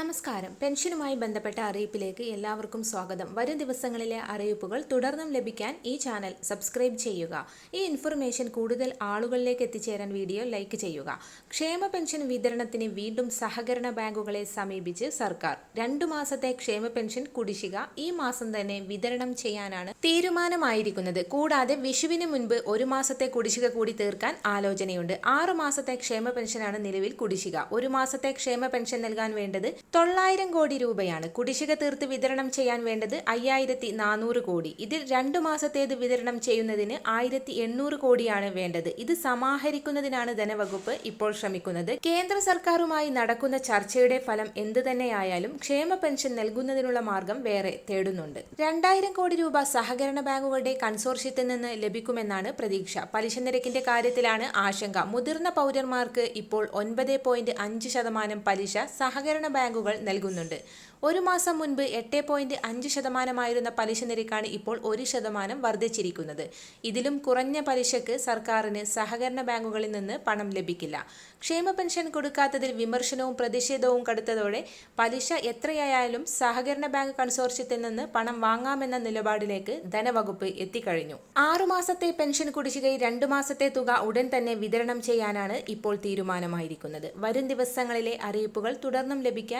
നമസ്കാരം. പെൻഷനുമായി ബന്ധപ്പെട്ട അറിയിപ്പിലേക്ക് എല്ലാവർക്കും സ്വാഗതം. വരും ദിവസങ്ങളിലെ അറിയിപ്പുകൾ തുടർന്നും ലഭിക്കാൻ ഈ ചാനൽ സബ്സ്ക്രൈബ് ചെയ്യുക. ഈ ഇൻഫർമേഷൻ കൂടുതൽ ആളുകളിലേക്ക് എത്തിച്ചേരാൻ വീഡിയോ ലൈക്ക് ചെയ്യുക. ക്ഷേമ പെൻഷൻ വിതരണത്തിന് വീണ്ടും സഹകരണ ബാങ്കുകളെ സമീപിച്ച് സർക്കാർ. രണ്ടു മാസത്തെ ക്ഷേമ പെൻഷൻ കുടിശ്ശിക ഈ മാസം തന്നെ വിതരണം ചെയ്യാനാണ് തീരുമാനമായിരിക്കുന്നത്. കൂടാതെ വിഷുവിന് മുൻപ് ഒരു മാസത്തെ കുടിശ്ശിക കൂടി തീർക്കാൻ ആലോചനയുണ്ട്. ആറു മാസത്തെ ക്ഷേമ പെൻഷനാണ് നിലവിൽ കുടിശ്ശിക. ഒരു മാസത്തെ ക്ഷേമ പെൻഷൻ നൽകാൻ വേണ്ടത് തൊള്ളായിരം കോടി രൂപയാണ് കുടിശ്ശിക തീർത്ത് വിതരണം ചെയ്യാൻ വേണ്ടത് അയ്യായിരത്തി നാനൂറ് കോടി. ഇതിൽ രണ്ടു മാസത്തേത് വിതരണം ചെയ്യുന്നതിന് ആയിരത്തി എണ്ണൂറ് കോടിയാണ് വേണ്ടത്. ഇത് സമാഹരിക്കുന്നതിനാണ് ധനവകുപ്പ് ഇപ്പോൾ ശ്രമിക്കുന്നത്. കേന്ദ്ര സർക്കാരുമായി നടക്കുന്ന ചർച്ചയുടെ ഫലം എന്തു തന്നെയായാലും ക്ഷേമ പെൻഷൻ നൽകുന്നതിനുള്ള മാർഗം വേറെ തേടുന്നുണ്ട്. രണ്ടായിരം കോടി രൂപ സഹകരണ ബാങ്കുകളുടെ കൺസോർഷ്യത്തിൽ നിന്ന് ലഭിക്കുമെന്നാണ് പ്രതീക്ഷ. പലിശ നിരക്കിന്റെ കാര്യത്തിലാണ് ആശങ്ക. മുതിർന്ന പൗരന്മാർക്ക് ഇപ്പോൾ ഒൻപത് ശതമാനം പലിശ സഹകരണ ബാങ്കുകൾ നൽകുന്നുണ്ട്. ഒരു മാസം മുൻപ് എട്ട് പോയിന്റ് അഞ്ച് ശതമാനമായിരുന്ന പലിശ നിരക്കാണ് ഇപ്പോൾ ഒരു ശതമാനം വർദ്ധിച്ചിരിക്കുന്നത്. ഇതിലും കുറഞ്ഞ പലിശക്ക് സർക്കാരിന് സഹകരണ ബാങ്കുകളിൽ നിന്ന് പണം ലഭിക്കില്ല. ക്ഷേമ പെൻഷൻ കൊടുക്കാത്തതിൽ വിമർശനവും പ്രതിഷേധവും കടുത്തതോടെ പലിശ എത്രയായാലും സഹകരണ ബാങ്ക് കൺസോർഷ്യത്തിൽ നിന്ന് പണം വാങ്ങാമെന്ന നിലപാടിലേക്ക് ധനവകുപ്പ് എത്തിക്കഴിഞ്ഞു. ആറുമാസത്തെ പെൻഷൻ കുടിശ്ശികയിൽ രണ്ടു മാസത്തെ തുക ഉടൻ തന്നെ വിതരണം ചെയ്യാനാണ് ഇപ്പോൾ തീരുമാനമായിരിക്കുന്നത്. വരും ദിവസങ്ങളിലെ അറിയിപ്പുകൾ തുടർന്നും ലഭിക്കാൻ